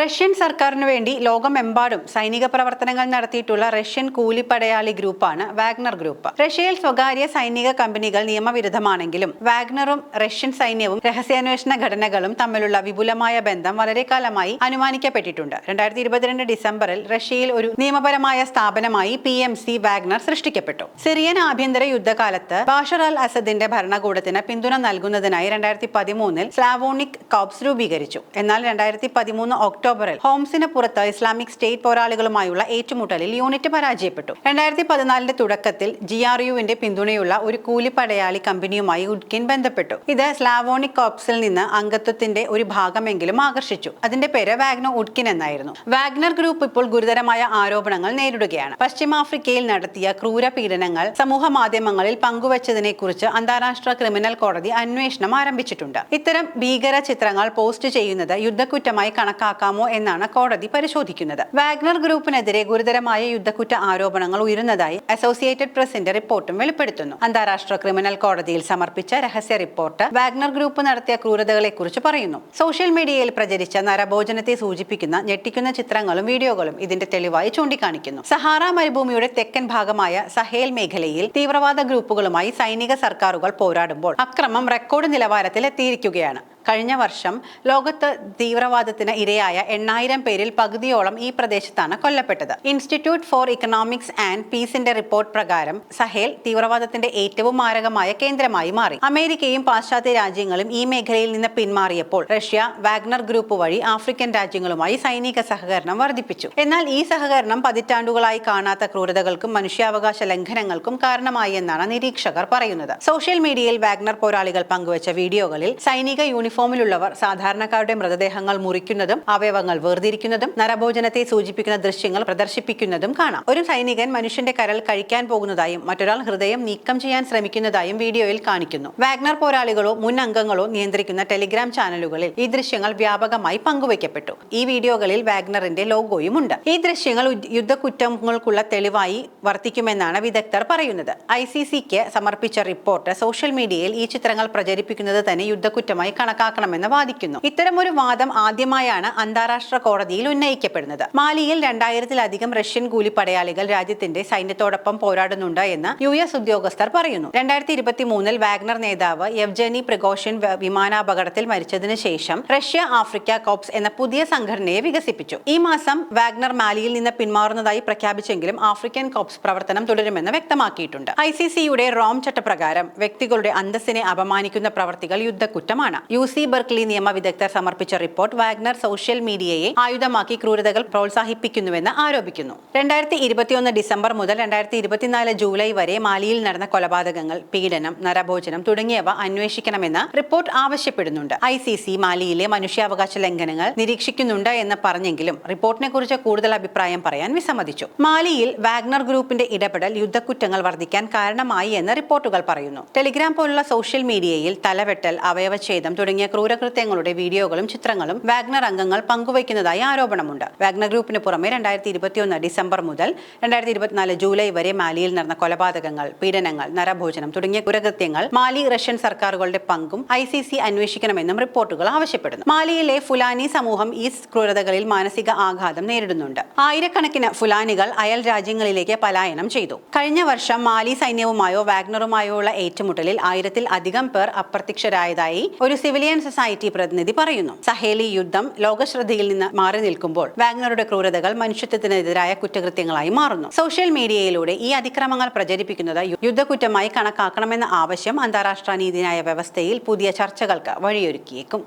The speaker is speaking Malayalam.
റഷ്യൻ സർക്കാരിനു വേണ്ടി ലോകമെമ്പാടും സൈനിക പ്രവർത്തനങ്ങൾ നടത്തിയിട്ടുള്ള റഷ്യൻ കൂലിപ്പടയാളി ഗ്രൂപ്പാണ് വാഗ്നർ ഗ്രൂപ്പ്. റഷ്യയിൽ സ്വകാര്യ സൈനിക കമ്പനികൾ നിയമവിരുദ്ധമാണെങ്കിലും വാഗ്നറും റഷ്യൻ സൈന്യവും രഹസ്യാന്വേഷണ ഘടനകളും തമ്മിലുള്ള വിപുലമായ ബന്ധം വളരെ കാലമായി അനുമാനിക്കപ്പെട്ടിട്ടുണ്ട്. രണ്ടായിരത്തി ഇരുപത്തിരണ്ട് ഡിസംബറിൽ റഷ്യയിൽ ഒരു നിയമപരമായ സ്ഥാപനമായി പി എം സി വാഗ്നർ സൃഷ്ടിക്കപ്പെട്ടു. സിറിയൻ ആഭ്യന്തര യുദ്ധകാലത്ത് ബാഷർ അൽ അസദിന്റെ ഭരണകൂടത്തിന് പിന്തുണ നൽകുന്നതിനായി രണ്ടായിരത്തി പതിമൂന്നിൽ സ്ലാവോണിക് കോപ്സ് രൂപീകരിച്ചു. എന്നാൽ രണ്ടായിരത്തി പതിമൂന്ന് ഒക്ടോബറിൽ ഹോംസിന് പുറത്ത് ഇസ്ലാമിക് സ്റ്റേറ്റ് പോരാളികളുമായുള്ള ഏറ്റുമുട്ടലിൽ യൂണിറ്റ് പരാജയപ്പെട്ടു. രണ്ടായിരത്തി പതിനാലിന്റെ തുടക്കത്തിൽ ജി ആർ യുവിന്റെ പിന്തുണയുള്ള ഒരു കൂലിപ്പടയാളി കമ്പനിയുമായി ഉഡ്കിൻ ബന്ധപ്പെട്ടു. ഇത് സ്ലാവോണിക് കോപ്സിൽ നിന്ന് അംഗത്വത്തിന്റെ ഒരു ഭാഗമെങ്കിലും ആകർഷിച്ചു. അതിന്റെ പേര് വാഗ്നോ ഉഡ്കിൻ എന്നായിരുന്നു. വാഗ്നർ ഗ്രൂപ്പ് ഇപ്പോൾ ഗുരുതരമായ ആരോപണങ്ങൾ നേരിടുകയാണ്. പശ്ചിമാഫ്രിക്കയിൽ നടത്തിയ ക്രൂര പീഡനങ്ങൾ സമൂഹ മാധ്യമങ്ങളിൽ പങ്കുവച്ചതിനെ കുറിച്ച് അന്താരാഷ്ട്ര ക്രിമിനൽ കോടതി അന്വേഷണം ആരംഭിച്ചിട്ടുണ്ട്. ഇത്തരം ഭീകര ചിത്രങ്ങൾ പോസ്റ്റ് ചെയ്യുന്നത് യുദ്ധക്കുറ്റമായി കണക്കാക്കാമോ എന്നാണ് കോടതി പരിശോധിക്കുന്നത്. വാഗ്നർ ഗ്രൂപ്പിനെതിരെ ഗുരുതരമായ യുദ്ധക്കുറ്റ ആരോപണങ്ങൾ ഉയരുന്നതായി അസോസിയേറ്റഡ് പ്രസിന്റെ റിപ്പോർട്ടും വെളിപ്പെടുത്തുന്നു. അന്താരാഷ്ട്ര ക്രിമിനൽ കോടതിയിൽ സമർപ്പിച്ച രഹസ്യ റിപ്പോർട്ട് വാഗ്നർ ഗ്രൂപ്പ് നടത്തിയ ക്രൂരതകളെ കുറിച്ച് പറയുന്നു. സോഷ്യൽ മീഡിയയിൽ പ്രചരിച്ച നരഭോജനത്തെ സൂചിപ്പിക്കുന്ന ഞെട്ടിക്കുന്ന ചിത്രങ്ങളും വീഡിയോകളും ഇതിന്റെ തെളിവായി ചൂണ്ടിക്കാണിക്കുന്നു. സഹാറ മരുഭൂമിയുടെ തെക്കൻ ഭാഗമായ സഹേൽ മേഖലയിൽ തീവ്രവാദ ഗ്രൂപ്പുകളുമായി സൈനിക സർക്കാരുകൾ പോരാടുമ്പോൾ അക്രമം റെക്കോർഡ് നിലവാരത്തിൽ എത്തിയിരിക്കുകയാണ് കഴിഞ്ഞ വർഷം ലോകത്ത് തീവ്രവാദത്തിന് ഇരയായ എണ്ണായിരം പേരിൽ പകുതിയോളം ഈ പ്രദേശത്താണ് കൊല്ലപ്പെട്ടത്. ഇൻസ്റ്റിറ്റ്യൂട്ട് ഫോർ ഇക്കണോമിക്സ് ആൻഡ് പീസിന്റെ റിപ്പോർട്ട് പ്രകാരം സഹേൽ തീവ്രവാദത്തിന്റെ ഏറ്റവും മാരകമായ കേന്ദ്രമായി മാറി. അമേരിക്കയും പാശ്ചാത്യ രാജ്യങ്ങളും ഈ മേഖലയിൽ നിന്ന് പിന്മാറിയപ്പോൾ റഷ്യ വാഗ്നർ ഗ്രൂപ്പ് വഴി ആഫ്രിക്കൻ രാജ്യങ്ങളുമായി സൈനിക സഹകരണം വർദ്ധിപ്പിച്ചു. എന്നാൽ ഈ സഹകരണം പതിറ്റാണ്ടുകളായി കാണാത്ത ക്രൂരതകൾക്കും മനുഷ്യാവകാശ ലംഘനങ്ങൾക്കും കാരണമായി എന്നാണ് നിരീക്ഷകർ പറയുന്നത്. സോഷ്യൽ മീഡിയയിൽ വാഗ്നർ പോരാളികൾ പങ്കുവച്ച വീഡിയോകളിൽ സൈനിക യൂണിഫോമിലുള്ളവർ സാധാരണക്കാരുടെ മൃതദേഹങ്ങൾ മുറിക്കുന്നതും അവയവങ്ങൾ വേർതിരിക്കുന്നതും നരഭോജനത്തെ സൂചിപ്പിക്കുന്ന ദൃശ്യങ്ങൾ പ്രദർശിപ്പിക്കുന്നതും കാണാം. ഒരു സൈനികൻ മനുഷ്യന്റെ കരൾ കഴിക്കാൻ പോകുന്നതായും മറ്റൊരാൾ ഹൃദയം നീക്കം ചെയ്യാൻ ശ്രമിക്കുന്നതായും വീഡിയോയിൽ കാണിക്കുന്നു. വാഗ്നർ പോരാളികളോ മുൻ അംഗങ്ങളോ നിയന്ത്രിക്കുന്ന ടെലിഗ്രാം ചാനലുകളിൽ ഈ ദൃശ്യങ്ങൾ വ്യാപകമായി പങ്കുവയ്ക്കപ്പെട്ടു. ഈ വീഡിയോകളിൽ വാഗ്നറിന്റെ ലോഗോയും ഉണ്ട് ഈ ദൃശ്യങ്ങൾ യുദ്ധക്കുറ്റങ്ങൾക്കുള്ള തെളിവായി വർത്തിക്കുമെന്നാണ് വിദഗ്ധർ പറയുന്നത്. ഐ സി സിക്ക് സമർപ്പിച്ച റിപ്പോർട്ട് സോഷ്യൽ മീഡിയയിൽ ഈ ചിത്രങ്ങൾ പ്രചരിപ്പിക്കുന്നത് തന്നെ യുദ്ധക്കുറ്റമായി കണക്കാക്കണമെന്ന് വാദിക്കുന്നു. ഇത്തരമൊരു വാദം ആദ്യമായാണ് അന്താരാഷ്ട്ര കോടതിയിൽ ഉന്നയിക്കപ്പെടുന്നത്. മാലിയിൽ രണ്ടായിരത്തിലധികം റഷ്യൻ കൂലിപ്പടയാളികൾ രാജ്യത്തിന്റെ സൈന്യത്തോടൊപ്പം പോരാടുന്നുണ്ട് എന്ന് യു എസ് ഉദ്യോഗസ്ഥർ പറയുന്നു. രണ്ടായിരത്തി ഇരുപത്തി മൂന്നിൽ വാഗ്നർ നേതാവ് യവ്ജനി പ്രിഗോഷൻ വിമാനാപകടത്തിൽ മരിച്ചതിനു ശേഷം റഷ്യ ആഫ്രിക്ക കോപ്സ് എന്ന പുതിയ സംഘടനയെ വികസിപ്പിച്ചു. ഈ മാസം വാഗ്നർ മാലിയിൽ നിന്ന് പിന്മാറുന്നതായി പ്രഖ്യാപിച്ചെങ്കിലും ആഫ്രിക്കൻ കോപ്സ് പ്രവർത്തനം തുടരുമെന്ന് വ്യക്തമാക്കിയിട്ടുണ്ട്. ഐ സി സിയുടെ റോം ചട്ടപ്രകാരം വ്യക്തികളുടെ അന്തസ്സിനെ അപമാനിക്കുന്ന പ്രവർത്തികൾ യുദ്ധക്കുറ്റമാണ്. യു സി ബർക്ലി നിയമ വിദഗ്ധർ സമർപ്പിച്ച റിപ്പോർട്ട് വാഗ്നർ സോഷ്യൽ മീഡിയയെ ആയുധമാക്കി ക്രൂരതകൾ പ്രോത്സാഹിപ്പിക്കുന്നുവെന്ന് ആരോപിക്കുന്നു. രണ്ടായിരത്തി ഇരുപത്തിയൊന്ന് ഡിസംബർ മുതൽ രണ്ടായിരത്തി ഇരുപത്തിനാല് ജൂലൈ വരെ മാലിയിൽ നടന്ന കൊലപാതകങ്ങൾ പീഡനം നരഭോജനം തുടങ്ങിയവ അന്വേഷിക്കണമെന്ന് റിപ്പോർട്ട് ആവശ്യപ്പെടുന്നുണ്ട്. ഐ സി സി മാലിയിലെ മനുഷ്യാവകാശ ലംഘനങ്ങൾ നിരീക്ഷിക്കുന്നുണ്ട് എന്ന് പറഞ്ഞെങ്കിലും റിപ്പോർട്ടിനെ കുറിച്ച് കൂടുതൽ അഭിപ്രായം പറയാൻ വിസമ്മതിച്ചു. മാലിയിൽ വാഗ്നർ ഗ്രൂപ്പിന്റെ ഇടപെടൽ യുദ്ധക്കുറ്റങ്ങൾ വർദ്ധിക്കാൻ കാരണമായി എന്ന് റിപ്പോർട്ടുകൾ പറയുന്നു. ടെലിഗ്രാം പോലുള്ള സോഷ്യൽ മീഡിയയിൽ തലവെട്ടൽ അവയവഛേദം തുടങ്ങിയ ക്രൂരകൃത്യങ്ങളുടെ വീഡിയോകളും ചിത്രങ്ങളും വാഗ്നർ അംഗങ്ങൾ പങ്കുവയ്ക്കുന്നതായി ആരോപണമുണ്ട്. വാഗ്നർ ഗ്രൂപ്പിന് പുറമെ രണ്ടായിരത്തി ഇരുപത്തിയൊന്ന് ഡിസംബർ മുതൽ രണ്ടായിരത്തി ഇരുപത്തിനാല് ജൂലൈ വരെ മാലിയിൽ നടന്ന കൊലപാതകങ്ങൾ പീഡനങ്ങൾ നരഭോജനം തുടങ്ങിയ കുരകൃത്യങ്ങൾ മാലി റഷ്യൻ സർക്കാരുകളുടെ പങ്കും ഐ സി സി അന്വേഷിക്കണമെന്നും റിപ്പോർട്ടുകൾ ആവശ്യപ്പെടുന്നു. മാലിയിലെ ഫുലാനി സമൂഹം ഈ ക്രൂരതകളിൽ മാനസിക ആഘാതം നേരിടുന്നുണ്ട്. ആയിരക്കണക്കിന് ഫുലാനികൾ അയൽ രാജ്യങ്ങളിലേക്ക് പലായനം ചെയ്തു. കഴിഞ്ഞ വർഷം മാലി സൈന്യവുമായോ വാഗ്നറുമായോ ഉള്ള ഏറ്റുമുട്ടലിൽ ആയിരത്തിൽ അധികം പേർ അപ്രത്യക്ഷരായതായി ഒരു സിവിലിയൻ സൊസൈറ്റി പ്രതിനിധി പറയുന്നു. സഹേലി യുദ്ധം ലോകശ്രദ്ധയിൽ നിന്ന് മാറി നിൽക്കുമ്പോൾ വാഗ്നറുടെ ക്രൂരതകൾ മനുഷ്യത്വത്തിനെതിരായ കുറ്റകൃത്യങ്ങളായി മാറുന്നു. സോഷ്യൽ മീഡിയയിലൂടെ ഈ അതിക്രമങ്ങൾ പ്രചരിപ്പിക്കുന്നത് യുദ്ധക്കുറ്റമായി കണക്കാക്കണമെന്ന ആവശ്യം അന്താരാഷ്ട്ര നീതിന്യായ വ്യവസ്ഥയിൽ പുതിയ ചർച്ചകൾക്ക് വഴിയൊരുക്കിയേക്കും.